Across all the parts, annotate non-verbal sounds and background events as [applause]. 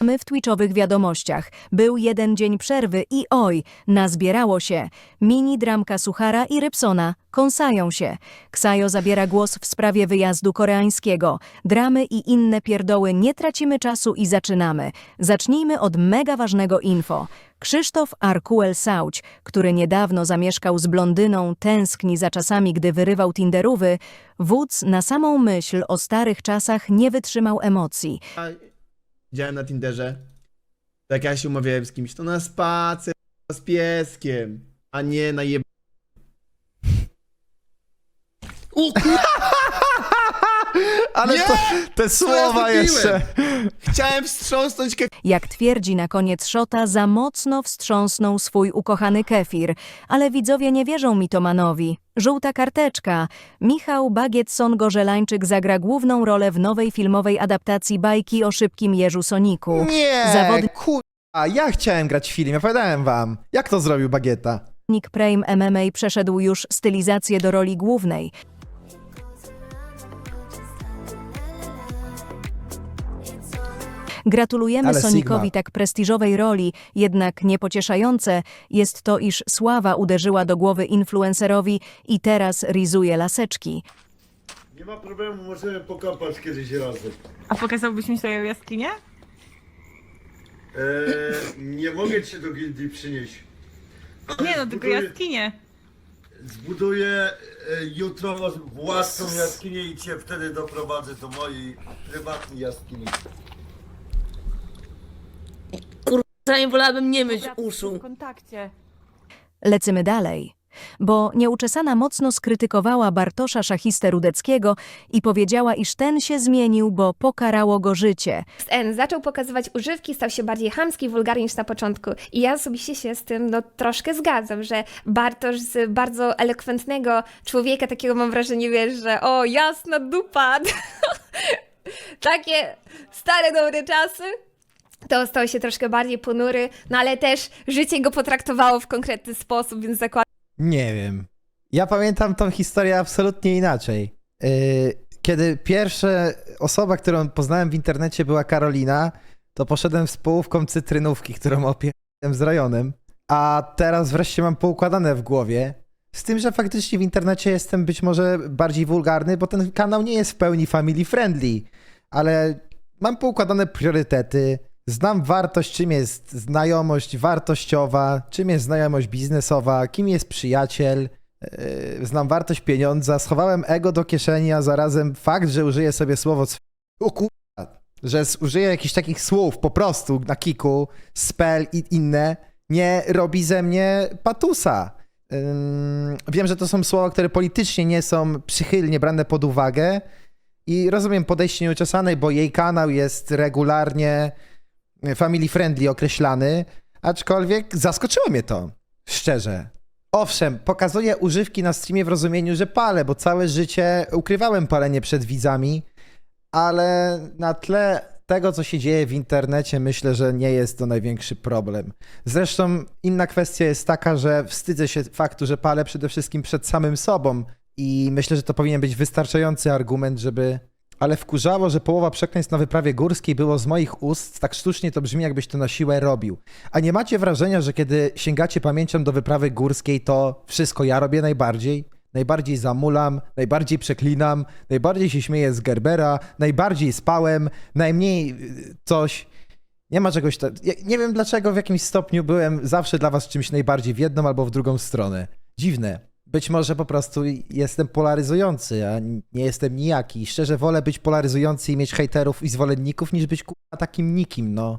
My w Twitchowych wiadomościach. Był jeden dzień przerwy i oj, nazbierało się. Mini dramka Suchara i Rybsona kąsają się. Ksajo zabiera głos w sprawie wyjazdu koreańskiego. Dramy i inne pierdoły nie tracimy czasu i zaczynamy. Zacznijmy od mega ważnego info. Krzysztof Arkuel Sauć, który niedawno zamieszkał z blondyną, tęskni za czasami, gdy wyrywał tinderówy, wódz na samą myśl o starych czasach nie wytrzymał emocji. Widziałem na Tinderze. Jak ja się umawiałem z kimś, to na spacer z pieskiem, a nie na jeb... [laughs] Ale Nie! to, te ja słowa zrobiłem? jeszcze. Chciałem wstrząsnąć ke... Jak twierdzi na koniec Szota, za mocno wstrząsnął swój ukochany kefir. Ale widzowie nie wierzą mitomanowi. Żółta karteczka. Michał Bagietson-Gorzelańczyk zagra główną rolę w nowej filmowej adaptacji bajki o szybkim jeżu Soniku. Nie, Zawodnik kurwa, ja chciałem grać w film, opowiadałem wam. Jak to zrobił Bagieta? Prime MMA przeszedł już stylizację do roli głównej. Gratulujemy Ale Sonikowi Sigma. tak prestiżowej roli, jednak niepocieszające jest to, iż sława uderzyła do głowy influencerowi i teraz rizuje laseczki. Nie ma problemu, możemy pokąpać kiedyś razem. A pokazałbyś mi swoją jaskinię? Eee, nie mogę cię do gildii przynieść. Nie no, tylko Zbuduję- jaskinię. Zbuduję e, jutro własną jaskinię i cię wtedy doprowadzę do mojej prywatnej jaskini. Zanim wolałabym nie myć uszu. W kontakcie. Lecymy dalej. Bo nieuczesana mocno skrytykowała Bartosza Szachistę Rudeckiego i powiedziała, iż ten się zmienił, bo pokarało go życie. N zaczął pokazywać używki, stał się bardziej chamski, wulgarny niż na początku. I ja osobiście się z tym no, troszkę zgadzam, że Bartosz z bardzo elokwentnego człowieka, takiego mam wrażenie, wiesz, że o, jasna dupa, [laughs] takie stare, dobre czasy, to stał się troszkę bardziej ponury, no ale też życie go potraktowało w konkretny sposób, więc zakładam, Nie wiem. Ja pamiętam tą historię absolutnie inaczej. Yy, kiedy pierwsza osoba, którą poznałem w internecie była Karolina, to poszedłem z połówką cytrynówki, którą opierałem z rajonem, a teraz wreszcie mam poukładane w głowie. Z tym, że faktycznie w internecie jestem być może bardziej wulgarny, bo ten kanał nie jest w pełni family friendly, ale mam poukładane priorytety. Znam wartość, czym jest znajomość wartościowa, czym jest znajomość biznesowa, kim jest przyjaciel. Yy, znam wartość pieniądza. Schowałem ego do kieszeni, a zarazem fakt, że użyję sobie słowo c- o że użyję jakichś takich słów po prostu na kiku, spell i inne, nie robi ze mnie patusa. Ym, wiem, że to są słowa, które politycznie nie są przychylnie brane pod uwagę i rozumiem podejście nieuczesanej, bo jej kanał jest regularnie family friendly określany, aczkolwiek zaskoczyło mnie to, szczerze. Owszem, pokazuję używki na streamie w rozumieniu, że palę, bo całe życie ukrywałem palenie przed widzami, ale na tle tego, co się dzieje w internecie, myślę, że nie jest to największy problem. Zresztą inna kwestia jest taka, że wstydzę się faktu, że palę przede wszystkim przed samym sobą i myślę, że to powinien być wystarczający argument, żeby ale wkurzało, że połowa przekleństw na wyprawie górskiej było z moich ust, tak sztucznie to brzmi, jakbyś to na siłę robił. A nie macie wrażenia, że kiedy sięgacie pamięcią do wyprawy górskiej, to wszystko ja robię najbardziej? Najbardziej zamulam, najbardziej przeklinam, najbardziej się śmieję z Gerbera, najbardziej spałem, najmniej y, coś. Nie ma czegoś tak. Nie wiem dlaczego w jakimś stopniu byłem zawsze dla was czymś najbardziej w jedną albo w drugą stronę. Dziwne. Być może po prostu jestem polaryzujący, a nie jestem nijaki. Szczerze wolę być polaryzujący i mieć hejterów i zwolenników, niż być kurwa takim nikim, no.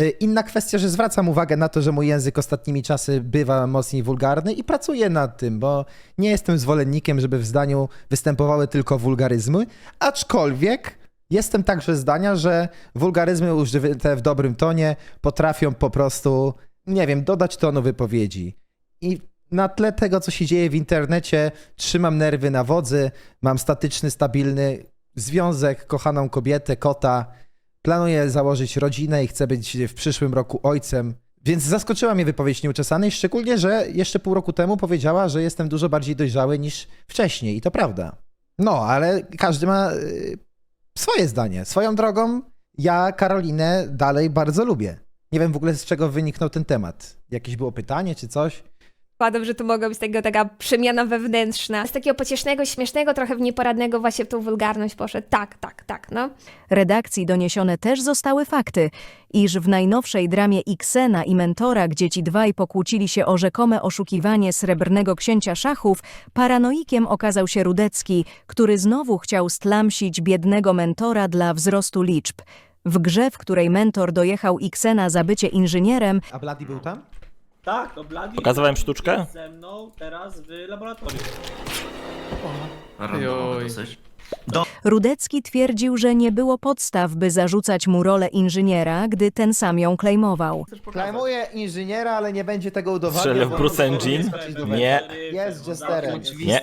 Y, Inna kwestia, że zwracam uwagę na to, że mój język ostatnimi czasy bywa mocniej wulgarny i pracuję nad tym, bo nie jestem zwolennikiem, żeby w zdaniu występowały tylko wulgaryzmy, aczkolwiek jestem także zdania, że wulgaryzmy użyte w dobrym tonie potrafią po prostu, nie wiem, dodać tonu wypowiedzi. I na tle tego, co się dzieje w internecie, trzymam nerwy na wodzy, mam statyczny, stabilny związek, kochaną kobietę, kota, planuję założyć rodzinę i chcę być w przyszłym roku ojcem. Więc zaskoczyła mnie wypowiedź nieuczesanej, szczególnie, że jeszcze pół roku temu powiedziała, że jestem dużo bardziej dojrzały niż wcześniej. I to prawda. No, ale każdy ma y, swoje zdanie. Swoją drogą, Ja Karolinę dalej bardzo lubię. Nie wiem w ogóle z czego wyniknął ten temat. Jakieś było pytanie czy coś? Składam, że to mogła być tego taka przemiana wewnętrzna. Z takiego pociesznego, śmiesznego, trochę w nieporadnego właśnie w tą wulgarność poszedł. Tak, tak, tak, no. Redakcji doniesione też zostały fakty, iż w najnowszej dramie Xena i Mentora, gdzie ci dwaj pokłócili się o rzekome oszukiwanie srebrnego księcia szachów, paranoikiem okazał się Rudecki, który znowu chciał stlamsić biednego Mentora dla wzrostu liczb. W grze, w której Mentor dojechał Xena za bycie inżynierem, A Bloody był tam? Tak, to Bladi. Pokazywałem sztuczkę? jest Ze mną teraz w laboratorium. Rudecki twierdził, że nie było podstaw, by zarzucać mu rolę inżyniera, gdy ten sam ją klejmował. Klejmuje inżyniera, ale nie będzie tego udowadniał. Strzelił bo- Bruce Engine? Nie. Jest Jesterem. Nie.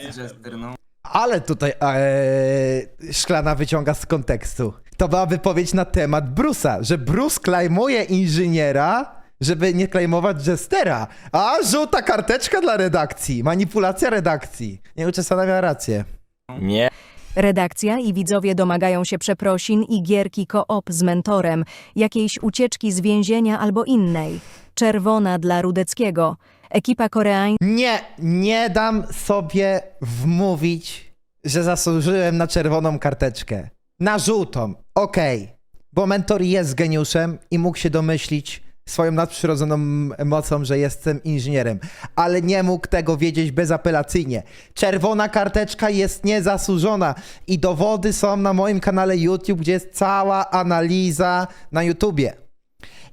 Ale tutaj ee, szklana wyciąga z kontekstu. To była wypowiedź na temat Bruce'a, że Bruce klejmuje inżyniera, żeby nie klejmować Jestera. A, żółta karteczka dla redakcji. Manipulacja redakcji. Nieuczesana miała rację. Nie. Redakcja i widzowie domagają się przeprosin i gierki koop z mentorem, jakiejś ucieczki z więzienia albo innej. Czerwona dla Rudeckiego. Ekipa koreańska Nie, nie dam sobie wmówić, że zasłużyłem na czerwoną karteczkę. Na żółtą, okej. Bo mentor jest geniuszem i mógł się domyślić swoją nadprzyrodzoną mocą, że jestem inżynierem. Ale nie mógł tego wiedzieć bezapelacyjnie. Czerwona karteczka jest niezasłużona i dowody są na moim kanale YouTube, gdzie jest cała analiza na YouTubie.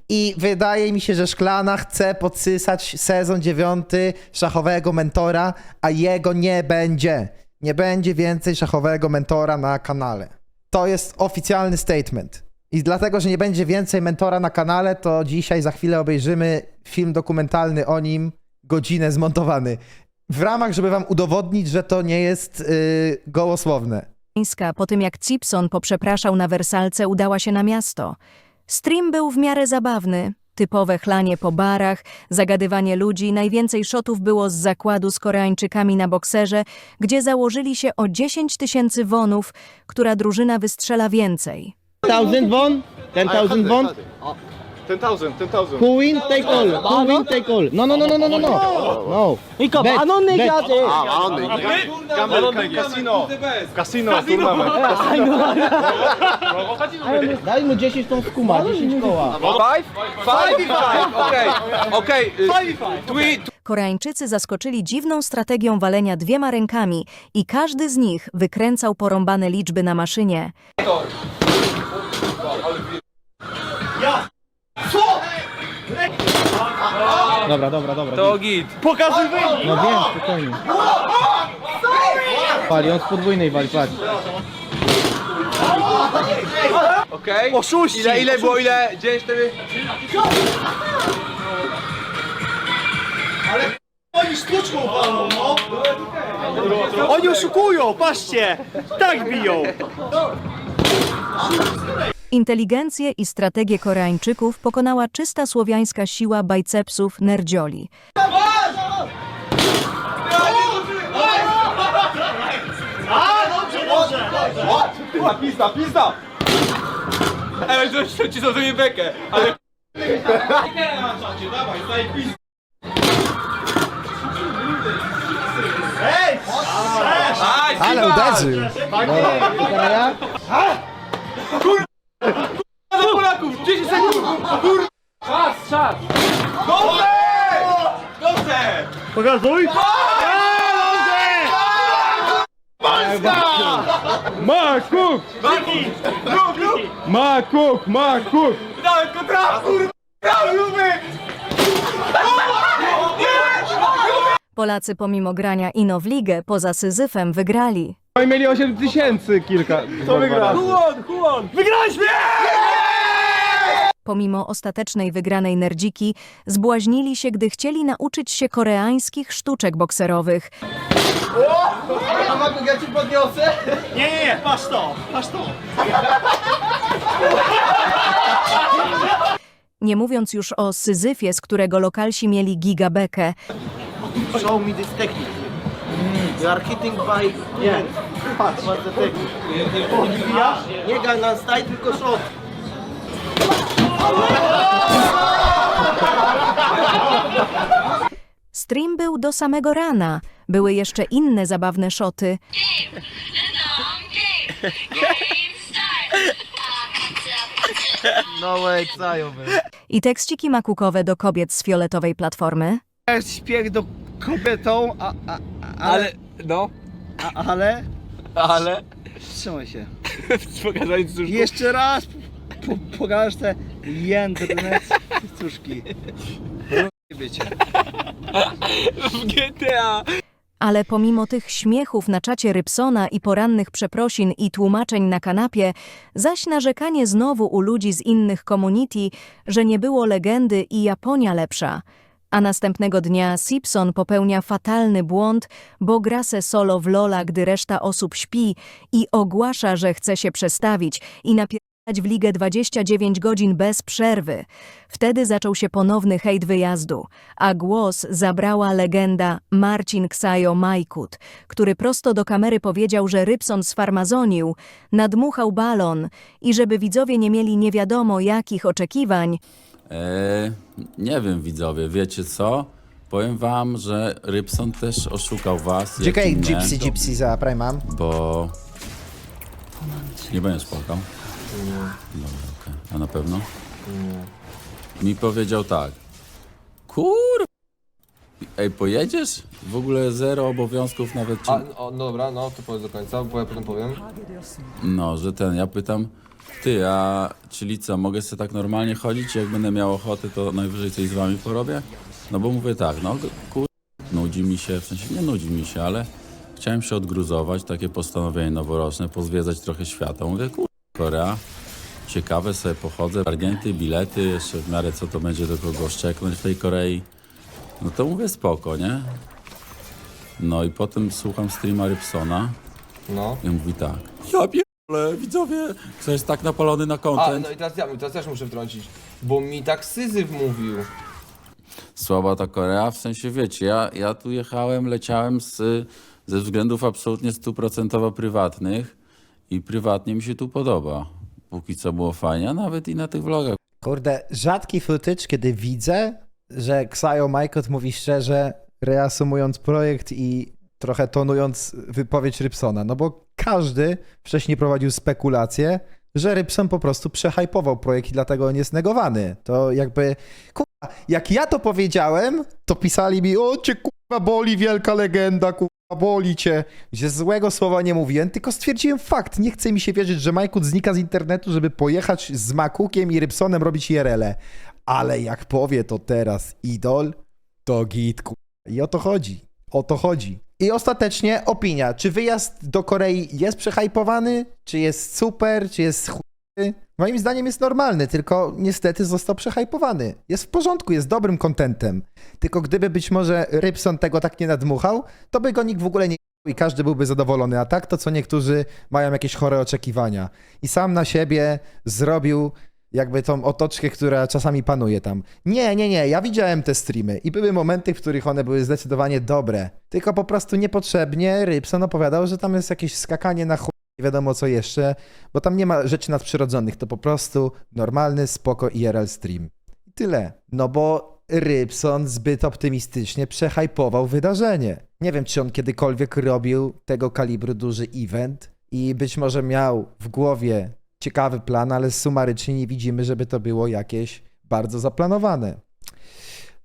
I wydaje mi się, że Szklana chce podsysać sezon dziewiąty szachowego mentora, a jego nie będzie. Nie będzie więcej szachowego mentora na kanale. To jest oficjalny statement. I dlatego, że nie będzie więcej mentora na kanale, to dzisiaj za chwilę obejrzymy film dokumentalny o nim, godzinę zmontowany. W ramach, żeby wam udowodnić, że to nie jest yy, gołosłowne. po tym jak Cipson poprzepraszał na wersalce udała się na miasto. Stream był w miarę zabawny. Typowe chlanie po barach, zagadywanie ludzi, najwięcej shotów było z zakładu z Koreańczykami na bokserze, gdzie założyli się o 10 tysięcy wonów, która drużyna wystrzela więcej. 1000 won? 10,000 won? 10,000, 10,000. Who win take all? Who win take all? No, no, no, no, no, no, no. No. 그러니까 Bet, 만 원 bet. 내기하지. A, on Gambel, casino. Casino, turnament. [laughs] [laughs] Daj mu 10 tą skuma, 10 koła. Five? Five? Five, okej, okej. Twi, Koreańczycy zaskoczyli dziwną strategią walenia dwiema rękami i każdy z nich wykręcał porąbane liczby na maszynie. Dobra, dobra, dobra. to git. No wiem, spokojnie. Wali, on z podwójnej wali, patrz. Okej. Oszuści. Ile, ile było, ile? 9, 4? Oni oszukują, patrzcie! Tak biją! Inteligencję i strategię Koreańczyków pokonała czysta słowiańska siła bajcepsów nerdzioli. Pizda, pizda. Ej, to ci zrozumie bekę, ale... Ale uderzył! Teraz ja? Do Polaków! 10 sekund! Kur... Czas, czas! Dobrze! Dobrze! Pokazuj! Makuk! Maki! Lub, lub! Makuk! Makuk! Dałem kontra! Kur... Brawo, luby! Polacy pomimo grania ino w ligę poza Syzyfem wygrali. Oni mieli 8 tysięcy kilka. To wygra! Huon, huon! Wygraliśmy! Pomimo ostatecznej wygranej nerdziki, zbłaźnili się, gdy chcieli nauczyć się koreańskich sztuczek bokserowych. Makuk, ja ci podniosę? Nie, nie, nie, patrz to, patrz to. Nie mówiąc już o Syzyfie, z którego lokalsi mieli gigabekę. Show me this technique. You are hitting by... Nie. Patrz. What's the technique? Nie Gangnam Style, tylko shot. Stream był do samego rana. Były jeszcze inne zabawne szoty. No way, man. I tekściki makukowe do kobiet z fioletowej platformy. Śpiech do kobietą, a, a, a, ale, Ale, no, a, ale, ale... wstrzymaj się. [laughs] Pokazali cóż... Jeszcze raz po, pokażesz te jędrne cuszki. Wiecie. [laughs] W GTA! Ale pomimo tych śmiechów na czacie Rybsona i porannych przeprosin i tłumaczeń na kanapie, zaś narzekanie znowu u ludzi z innych community, że nie było legendy i Japonia lepsza. A następnego dnia Simpson popełnia fatalny błąd, bo gra se solo w Lola, gdy reszta osób śpi i ogłasza, że chce się przestawić i napierdalać w ligę 29 godzin bez przerwy. Wtedy zaczął się ponowny hejt wyjazdu, a głos zabrała legenda Marcin Ksajo Majkut, który prosto do kamery powiedział, że Rybson sfarmazonił, nadmuchał balon i żeby widzowie nie mieli nie wiadomo jakich oczekiwań, Eee, nie wiem widzowie, wiecie co? Powiem wam, że Rybson też oszukał was. jak Czekaj, i mnie, Gypsy, Gypsy za Prime'am. Bo... Nie będziesz płakał? Dobra, okej. A na pewno? Mi powiedział tak. Kur... Ej, pojedziesz? W ogóle zero obowiązków nawet ci... A, o, no dobra, no to powiedz do końca, bo ja potem powiem. No, że ten, ja pytam, ty, a czyli co, mogę sobie tak normalnie chodzić, jak będę miał ochotę, to najwyżej coś z wami porobię? No bo mówię tak, no kur... nudzi mi się, w sensie nie nudzi mi się, ale chciałem się odgruzować, takie postanowienie noworoczne, pozwiedzać trochę świata. Mówię, kur... Korea, ciekawe sobie pochodzę, targnięty, bilety, jeszcze w miarę co to będzie do kogo szczeknąć w tej Korei. No to mówię spoko, nie? No i potem słucham streama Rybsona, No. i mówi tak. Ja pierdolę, widzowie, ktoś tak napalony na A, content. no i teraz ja, teraz też muszę wtrącić. Bo mi tak Syzyf mówił. Słaba ta Korea, w sensie wiecie, ja, ja tu jechałem, leciałem z, ze względów absolutnie stuprocentowo prywatnych i prywatnie mi się tu podoba. Póki co było fajnie, a nawet i na tych vlogach. Kurde, rzadki footage, kiedy widzę, że Ksajo Majkot mówi szczerze, reasumując projekt i trochę tonując wypowiedź Rybsona, no bo każdy wcześniej prowadził spekulacje, że Rybson po prostu przehypował projekt i dlatego on jest negowany. To jakby, kurwa, jak ja to powiedziałem, to pisali mi, o cię kurwa boli wielka legenda, kurwa boli cię. Gdzie złego słowa nie mówiłem, tylko stwierdziłem fakt. Nie chce mi się wierzyć, że Majkut znika z internetu, żeby pojechać z Makukiem i Rybsonem robić IRL-e. Ale jak powie to teraz idol, to git, kurwa. I o to chodzi. O to chodzi. I ostatecznie opinia. Czy wyjazd do Korei jest przehypowany? Czy jest super? Czy jest chuj? Moim zdaniem jest normalny, tylko niestety został przehypowany. Jest w porządku, jest dobrym kontentem. Tylko gdyby być może Rybson tego tak nie nadmuchał, to by go nikt w ogóle nie i każdy byłby zadowolony. A tak to co niektórzy mają jakieś chore oczekiwania. I sam na siebie zrobił jakby tą otoczkę, która czasami panuje tam. Nie, nie, nie, ja widziałem te streamy i były momenty, w których one były zdecydowanie dobre. Tylko po prostu niepotrzebnie Rybson opowiadał, że tam jest jakieś skakanie na chuj, nie wiadomo co jeszcze, bo tam nie ma rzeczy nadprzyrodzonych, to po prostu normalny, spoko IRL stream. I tyle. No bo Rybson zbyt optymistycznie przehypował wydarzenie. Nie wiem, czy on kiedykolwiek robił tego kalibru duży event i być może miał w głowie ciekawy plan, ale sumarycznie nie widzimy, żeby to było jakieś bardzo zaplanowane.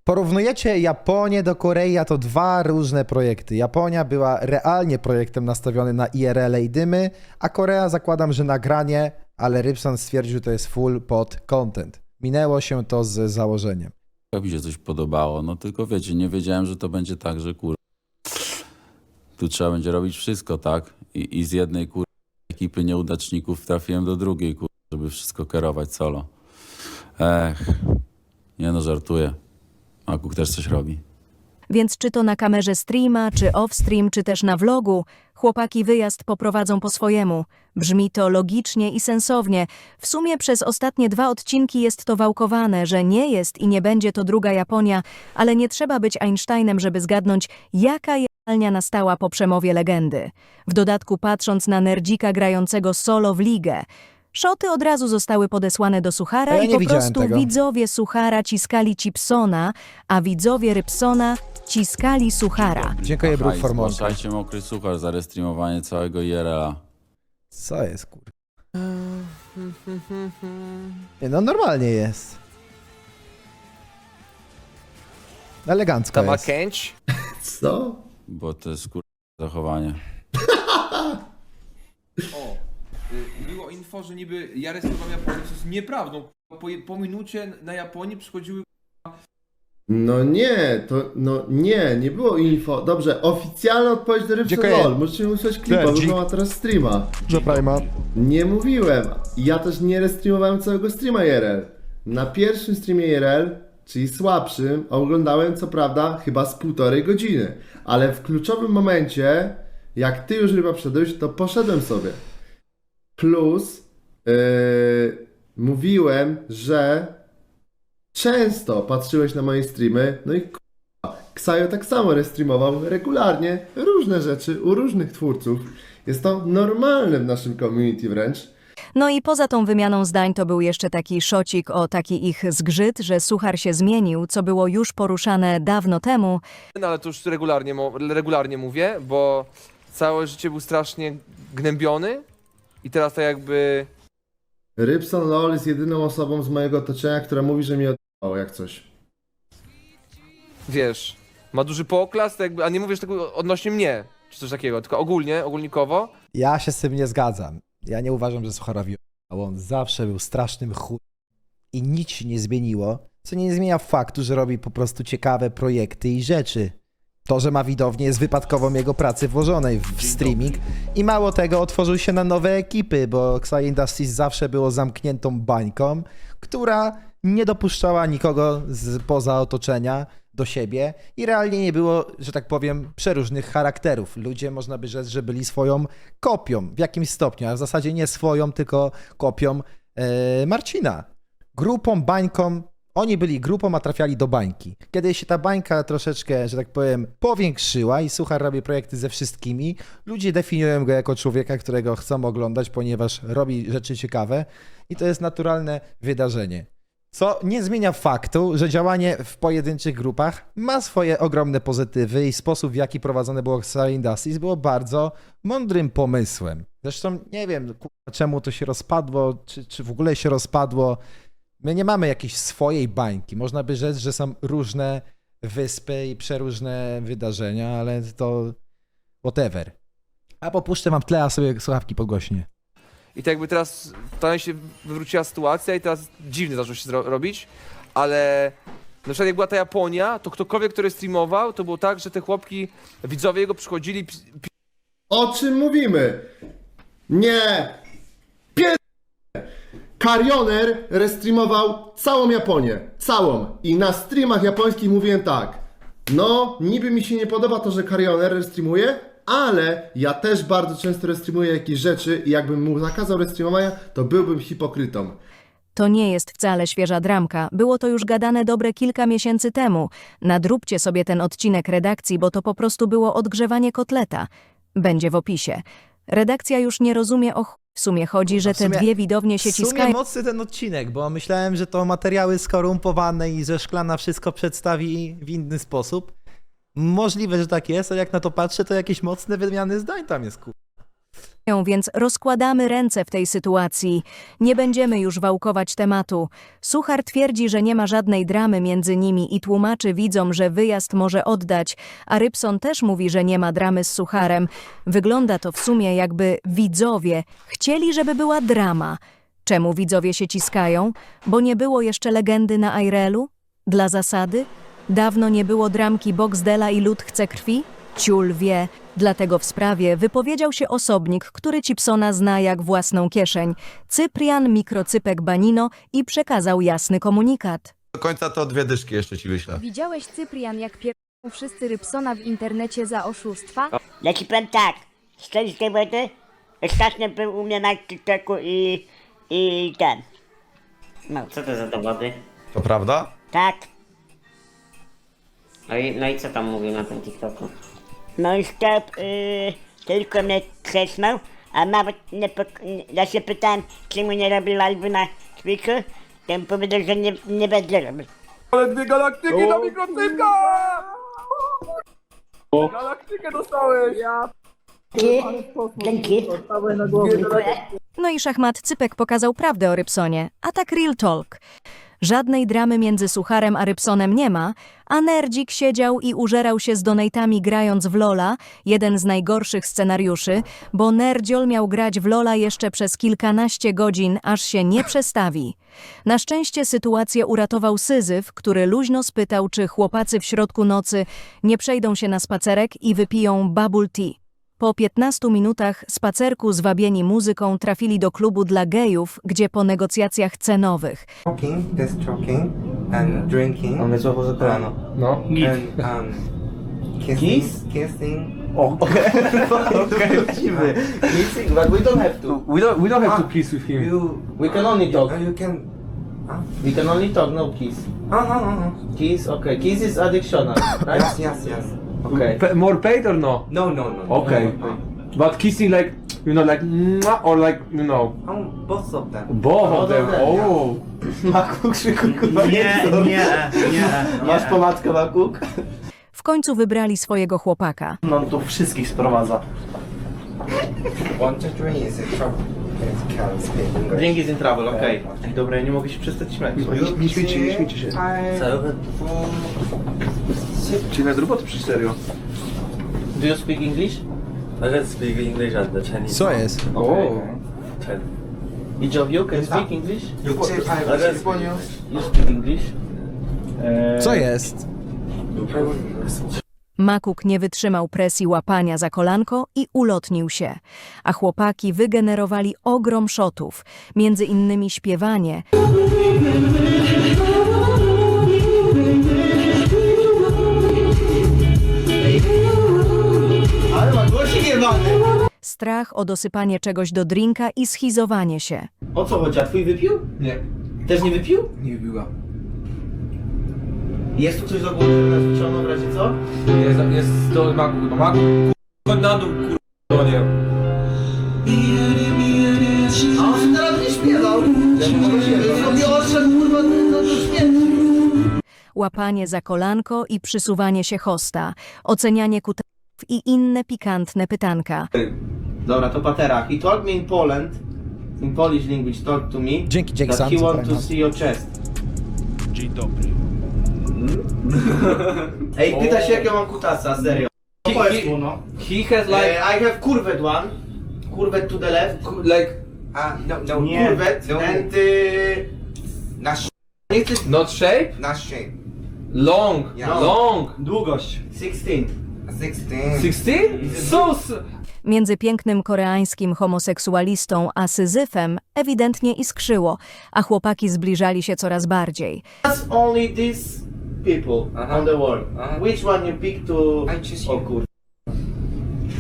Porównujecie Japonię do Korei, a to dwa różne projekty. Japonia była realnie projektem nastawiony na IRL i dymy, a Korea zakładam, że nagranie, ale Rybson stwierdził, to jest full pod content. Minęło się to z założeniem. Jak mi się coś podobało, no tylko wiecie, nie wiedziałem, że to będzie tak, że kur... Tu trzeba będzie robić wszystko, tak? I, i z jednej kur... ekipy nieudaczników trafiłem do drugiej, żeby wszystko kierować solo. Ech, nie no, żartuję. Makuk też coś robi. Więc czy to na kamerze streama, czy off-stream, czy też na vlogu, chłopaki wyjazd poprowadzą po swojemu. Brzmi to logicznie i sensownie. W sumie przez ostatnie dwa odcinki jest to wałkowane, że nie jest i nie będzie to druga Japonia, ale nie trzeba być Einsteinem, żeby zgadnąć, jaka jadalnia nastała po przemowie legendy. W dodatku patrząc na nerdzika grającego solo w ligę, Szoty od razu zostały podesłane do Suchara ja i nie po widziałem prostu tego. widzowie Suchara ciskali Chipsona, a widzowie Rybsona ciskali Suchara. Dziękuję, Bruk i Formonka. Zgłaszajcie mokry suchar za restreamowanie całego IRL-a. Co jest, kur... Nie, no normalnie jest. Elegancko Ta ma jest. chęć. Co? Bo to jest kur... zachowanie. O, y, było info, że niby ja restowałem Japonię, co jest nieprawdą. Po, po minucie na Japonii przychodziły No nie, to no nie, nie było info. Dobrze, oficjalna odpowiedź do Rybson Dziękuję. LOL. Możecie usłyszeć klipa, Cześć. bo ma teraz streama. Że Prima. Nie mówiłem. Ja też nie restreamowałem całego streama IRL. Na pierwszym streamie IRL, czyli słabszym, oglądałem co prawda chyba z półtorej godziny. Ale w kluczowym momencie, jak ty już ryba wszedłeś, to poszedłem sobie. Plus yy, mówiłem, że często patrzyłeś na moje streamy, no i k***a, Ksajo tak samo restreamował regularnie różne rzeczy u różnych twórców. Jest to normalne w naszym community wręcz. No i poza tą wymianą zdań to był jeszcze taki szocik o taki ich zgrzyt, że Suchar się zmienił, co było już poruszane dawno temu, No ale to już regularnie, mo- regularnie mówię, bo całe życie był strasznie gnębiony i teraz tak jakby Rybson LOL jest jedyną osobą z mojego otoczenia, która mówi, że mnie oddało jak coś. wiesz, ma duży poklas, jakby, a nie mówisz tego odnośnie mnie, czy coś takiego, tylko ogólnie, ogólnikowo. Ja się z tym nie zgadzam. Ja nie uważam, że Sucharowi o- on zawsze był strasznym chuj i nic się nie zmieniło, co nie zmienia faktu, że robi po prostu ciekawe projekty i rzeczy. To, że ma widownię jest wypadkową jego pracy włożonej w streaming i mało tego, otworzył się na nowe ekipy, bo Xi Industries zawsze było zamkniętą bańką, która nie dopuszczała nikogo z poza otoczenia do siebie i realnie nie było, że tak powiem, przeróżnych charakterów. Ludzie, można by rzec, że byli swoją kopią w jakimś stopniu, a w zasadzie nie swoją, tylko kopią e, Marcina. Grupą, bańką, oni byli grupą, a trafiali do bańki. Kiedy się ta bańka troszeczkę, że tak powiem, powiększyła i Suchar robi projekty ze wszystkimi, ludzie definiują go jako człowieka, którego chcą oglądać, ponieważ robi rzeczy ciekawe i to jest naturalne wydarzenie. Co nie zmienia faktu, że działanie w pojedynczych grupach ma swoje ogromne pozytywy i sposób, w jaki prowadzone było Star Industries, było bardzo mądrym pomysłem. Zresztą nie wiem, czemu to się rozpadło, czy, czy w ogóle się rozpadło. My nie mamy jakiejś swojej bańki. Można by rzec, że są różne wyspy i przeróżne wydarzenia, ale to whatever. A popuszczę wam tle, a sobie słuchawki pogłośnie. I tak jakby teraz to się wywróciła sytuacja i teraz dziwnie zaczął się robić, ale na przykład jak była ta Japonia, to ktokolwiek, który streamował, to było tak, że te chłopki, widzowie jego przychodzili, O czym mówimy? Nie! Pier... Karioner restreamował całą Japonię. Całą. I na streamach japońskich mówiłem tak. No, niby mi się nie podoba to, że Karioner restreamuje, ale ja też bardzo często restreamuję jakieś rzeczy i jakbym mu zakazał restreamowania, to byłbym hipokrytą. To nie jest wcale świeża dramka. Było to już gadane dobre kilka miesięcy temu. Nadróbcie sobie ten odcinek redakcji, bo to po prostu było odgrzewanie kotleta. Będzie w opisie. Redakcja już nie rozumie o ch... W sumie chodzi, że w te sumie- dwie widownie się W sumie ciskają. mocny ten odcinek, bo myślałem, że to materiały skorumpowane i że Szklana wszystko przedstawi w inny sposób. Możliwe, że tak jest, ale jak na to patrzę, to jakieś mocne wymiany zdań tam jest, kur... więc rozkładamy ręce w tej sytuacji. Nie będziemy już wałkować tematu. Suchar twierdzi, że nie ma żadnej dramy między nimi i tłumaczy widzom, że wyjazd może oddać, a Rybson też mówi, że nie ma dramy z Sucharem. Wygląda to w sumie jakby widzowie chcieli, żeby była drama. Czemu widzowie się ciskają? Bo nie było jeszcze legendy na Airelu? Dla zasady? Dawno nie było dramki Boxdela i lud chce krwi? Ciul wie. Dlatego w sprawie wypowiedział się osobnik, który Chipsona zna jak własną kieszeń. Cyprian Mikrocypek Banino i przekazał jasny komunikat. Do końca to dwie dyszki jeszcze ci wyślę. Widziałeś Cyprian, jak pierdolą wszyscy Rybsona w internecie za oszustwa? Ja ci powiem tak, szczerze tej wody, ostatnio był u mnie na TikToku i, i ten. No, co to za dowody? To prawda? Tak. No i, no i co tam mówił na tym TikToku? No i stop, y, tylko mnie trzesnął, A nawet nie, pok- ja się pytałem, czemu nie robi live'u na Twitchu, to on powiedział, że nie, nie będzie robił. Ale dwie galaktyki na mikrotynka! Galaktykę dostałeś! Dzięki. Dziękuję. No i szachmat Cypek pokazał prawdę o Rybsonie, a tak real talk. Żadnej dramy między Sucharem a Rybsonem nie ma, a Nerdzik siedział i użerał się z donatami grając w Lola, jeden z najgorszych scenariuszy, bo Nerdziol miał grać w Lola jeszcze przez kilkanaście godzin, aż się nie przestawi. Na szczęście sytuację uratował Syzyf, który luźno spytał, czy chłopacy w środku nocy nie przejdą się na spacerek i wypiją bubble tea. Po 15 minutach spacerku zwabieni muzyką trafili do klubu dla gejów, gdzie po negocjacjach cenowych Talking, just talking and drinking. On jest złapał za kolano. No. And um, kissing, kissing. O, okej. [laughs] Okej, lecimy. Kissing, but we don't have to. We don't, we don't have to kiss with him. You, We can only talk. uh, you can. We can only talk, no kiss. Oh no no no. Kiss, okay. Kiss is addictional, right? Yes yes yes. Okay. Pa- more paid or no? No no no. Okay. But kissing like, you know, like, mwah, or like, you know, Oh, both of them. both of them. Oh. Makuk, krzyku, kurwa, nie, nie, nie. Masz pomadkę, Makuk? w końcu wybrali swojego chłopaka. No tu wszystkich sprowadza. One to three is a trouble. English. Drink is in trouble, okej. Okay. Dobra, ja nie mogę się przestać śmiać. Nie śmiejcie, nie śmiejcie się. Czyli na roboty przy serio. Do you speak English? I can speak English and the Chinese. Co jest? Oh. Each of you can speak English? You I can speak You speak English? Co jest? Makuk nie wytrzymał presji łapania za kolanko i ulotnił się, a chłopaki wygenerowali ogrom szotów, między innymi śpiewanie, strach o dosypanie czegoś do drinka i schizowanie się. O co chodzi, a twój wypił? Nie. Też nie wypił? Nie była. Jest tu coś do głowy, żeby nas wyciągnął w razie co? Jest, jest do maku chyba. Maku, kurwa, na dół, kurwa, nie. A on się teraz nie śpiewał! Ja sobie odszedł, kurwa, no to śmierci! Łapanie za kolanko i przysuwanie się hosta, ocenianie kutasów i inne pikantne pytanka. Dobra, to patera. He told me in Poland, in Polish language, talk to me, Dzięki, dzięki that sam. he co want to see your chest. Dzień dobry. [laughs] Ej, pyta się jak ja mam kutasa, serio. He- Powiedz he- mu, no. He has like, Eh, I have curved one, curved to the left, like, Ah, no, no. curved no. and... y, Not sh- Nie chcę... not shape, not shape. long, Yeah. long. Długość. 16. 16. 16? So, s- Między pięknym koreańskim homoseksualistą a Syzyfem ewidentnie iskrzyło, a chłopaki zbliżali się coraz bardziej. That's only these people Aha. on the world. Aha. Which one you pick to... I choose O you. kur...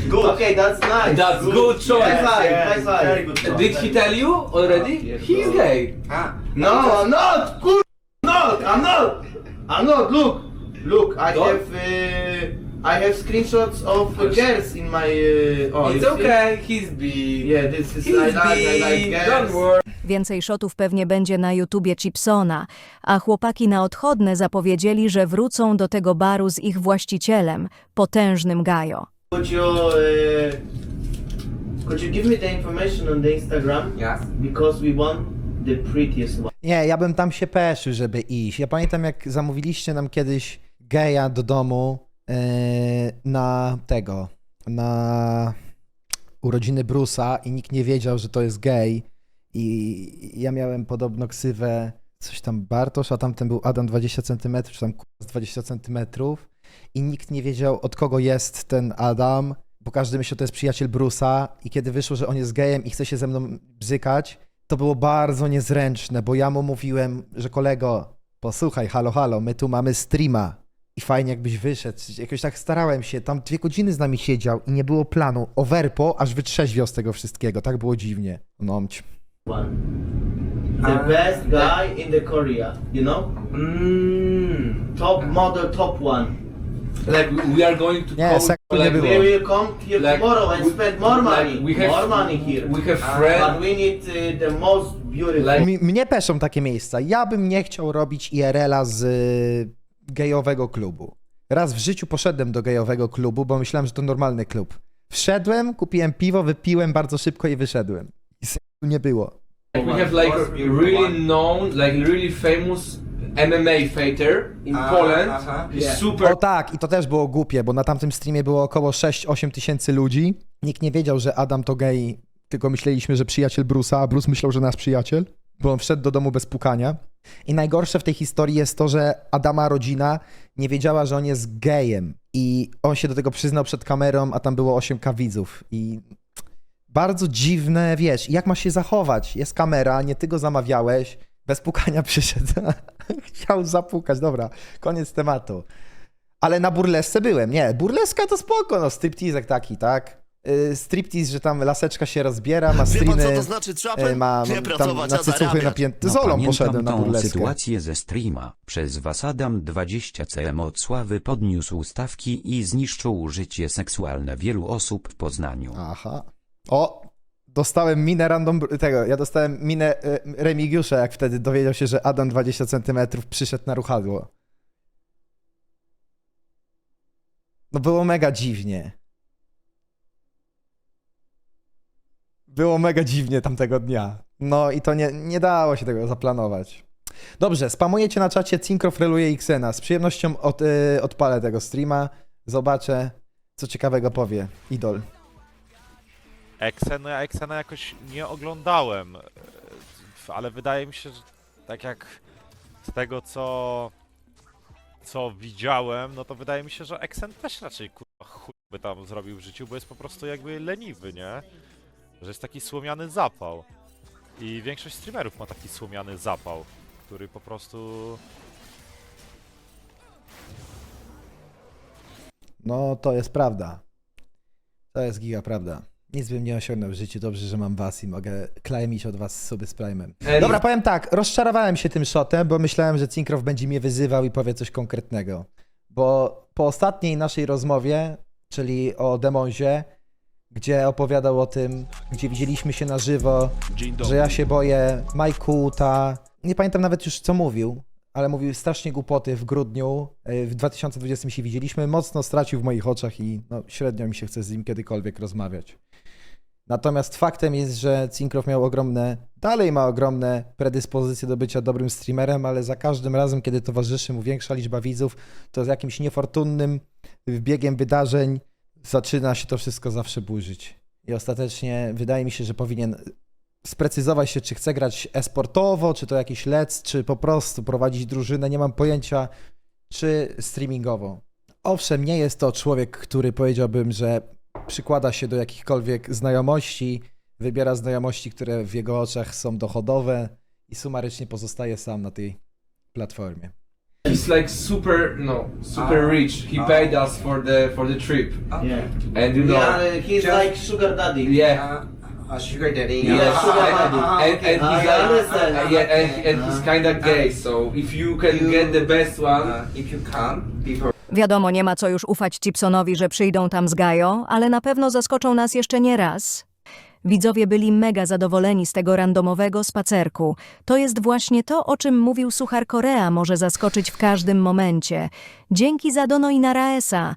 Good. Okay, that's nice. That's good choice. High five, Yes, high five. very good choice. did he tell you already? Yes, He's bro. gay. Ah. No, I'm not! Kur... Not! I'm not! I'm not! Look! Look, I Don't? have... Uh, I have screenshots of uh, girls in my... Uh, oh, you It's see? okay, he's big. Yeah, this is... I He's like, I like big, girls. don't worry. Więcej szotów pewnie będzie na YouTubie Chipsona, a chłopaki na odchodne zapowiedzieli, że wrócą do tego baru z ich właścicielem, potężnym Gajo. Could you... Uh, could you give me the information on the Instagram? Yes. Because we want the prettiest one. Nie, ja bym tam się peszył, żeby iść. Ja pamiętam, jak zamówiliście nam kiedyś geja do domu yy, na tego, na urodziny Brusa i nikt nie wiedział, że to jest gej. I ja miałem podobno ksywę coś tam Bartosz, a tamten był Adam 20 cm, czy tam z 20 cm. I nikt nie wiedział, od kogo jest ten Adam, bo każdy myślał, że to jest przyjaciel Brusa. I kiedy wyszło, że on jest gejem i chce się ze mną bzykać, to było bardzo niezręczne, bo ja mu mówiłem, że kolego, posłuchaj, halo, halo, my tu mamy streama i fajnie jakbyś wyszedł. Jakoś tak starałem się, tam dwie godziny z nami siedział i nie było planu. Overpo aż wytrzeźwiał z tego wszystkiego, tak było dziwnie. Nomć. One. The Ah. best guy in the Korea, you know? Mm. Top model, top one. Like we are going to Nie, sektu nie było. We will come here Like, tomorrow and we- spend more money. like, we have- more money here. we have Uh, friend- But we need uh, the most beautiful. Like- mnie peszą takie miejsca. Ja bym nie chciał robić IRL-a z y, gejowego klubu. Raz w życiu poszedłem do gejowego klubu, bo myślałem, że to normalny klub. Wszedłem, kupiłem piwo, wypiłem bardzo szybko i wyszedłem. I seksu nie było. We have like a really known, like really famous MMA fighter in Poland. He's super. O tak, i to też było głupie, bo na tamtym streamie było około 6-8 tysięcy ludzi. Nikt nie wiedział, że Adam to gej, tylko myśleliśmy, że przyjaciel Bruce'a, a Bruce myślał, że nasz przyjaciel, bo on wszedł do domu bez pukania. I najgorsze w tej historii jest to, że Adama rodzina nie wiedziała, że on jest gejem. I on się do tego przyznał przed kamerą, a tam było 8k widzów. I bardzo dziwne, wiesz, jak masz się zachować? Jest kamera, nie ty go zamawiałeś, bez pukania [laughs] przyszedł. Chciał zapukać, dobra, koniec tematu. Ale na burlesce byłem. Nie, burleska to spoko, no stripteasek taki, tak? Yy, striptease, że tam laseczka się rozbiera, ma striny, znaczy yy, ma tam na cycuchy napięte. Z Olą poszedłem na No, tą burleskę. sytuację ze streama. Przez was Adam 20 cm od sławy podniósł stawki i zniszczył życie seksualne wielu osób w Poznaniu. Aha. O, dostałem minę random tego. Ja dostałem minę e, Remigiusza, jak wtedy dowiedział się, że Adam 20 cm przyszedł na ruchadło. No było mega dziwnie. Było mega dziwnie tamtego dnia. No i to nie, nie dało się tego zaplanować. Dobrze, spamujecie na czacie Cinkrof reluje Xena. Z przyjemnością od, y, odpalę tego streama. Zobaczę, co ciekawego powie Idol. Exen, no ja Exena jakoś nie oglądałem, e, ale wydaje mi się, że tak jak z tego co co widziałem, no to wydaje mi się, że Exen też raczej kurwa chuj by tam zrobił w życiu, bo jest po prostu jakby leniwy, nie? Że jest taki słomiany zapał. I większość streamerów ma taki słomiany zapał, który po prostu No, to jest prawda. To jest giga prawda. Nic bym nie osiągnął w życiu. Dobrze, że mam was i mogę klejmić od was sobie z Prime'em. Dobra, powiem tak. Rozczarowałem się tym shotem, bo myślałem, że Cinkrof będzie mnie wyzywał i powie coś konkretnego. Bo po ostatniej naszej rozmowie, czyli o Demonzie, gdzie opowiadał o tym, gdzie widzieliśmy się na żywo, że ja się boję Majkuta. Nie pamiętam nawet już, co mówił, ale mówił strasznie głupoty w grudniu. y, W 2020 się widzieliśmy. Mocno stracił w moich oczach i no, średnio mi się chce z nim kiedykolwiek rozmawiać. Natomiast faktem jest, że Cinkrof miał ogromne, dalej ma ogromne predyspozycje do bycia dobrym streamerem, ale za każdym razem, kiedy towarzyszy mu większa liczba widzów, to z jakimś niefortunnym biegiem wydarzeń zaczyna się to wszystko zawsze burzyć. I ostatecznie wydaje mi się, że powinien sprecyzować się, czy chce grać esportowo, czy to jakiś lec, czy po prostu prowadzić drużynę, nie mam pojęcia, czy streamingowo. Owszem, nie jest to człowiek, który powiedziałbym, że przykłada się do jakichkolwiek znajomości, wybiera znajomości, które w jego oczach są dochodowe i sumarycznie pozostaje sam na tej platformie. He's like super, no, super rich. He paid us for the for the trip, Yeah. and you know, Yeah, he's like sugar daddy. yeah. A sugar daddy. Yeah, sugar and, daddy. and, and Ah, he's I like, understand. uh, yeah, and, and he's kinda gay. So if you can get the best one, if you come before Wiadomo, nie ma co już ufać Chipsonowi, że przyjdą tam z Gajo, ale na pewno zaskoczą nas jeszcze nie raz. Widzowie byli mega zadowoleni z tego randomowego spacerku. To jest właśnie to, o czym mówił Suchar Korea, może zaskoczyć w każdym momencie. Dzięki za Dono i Naraesa.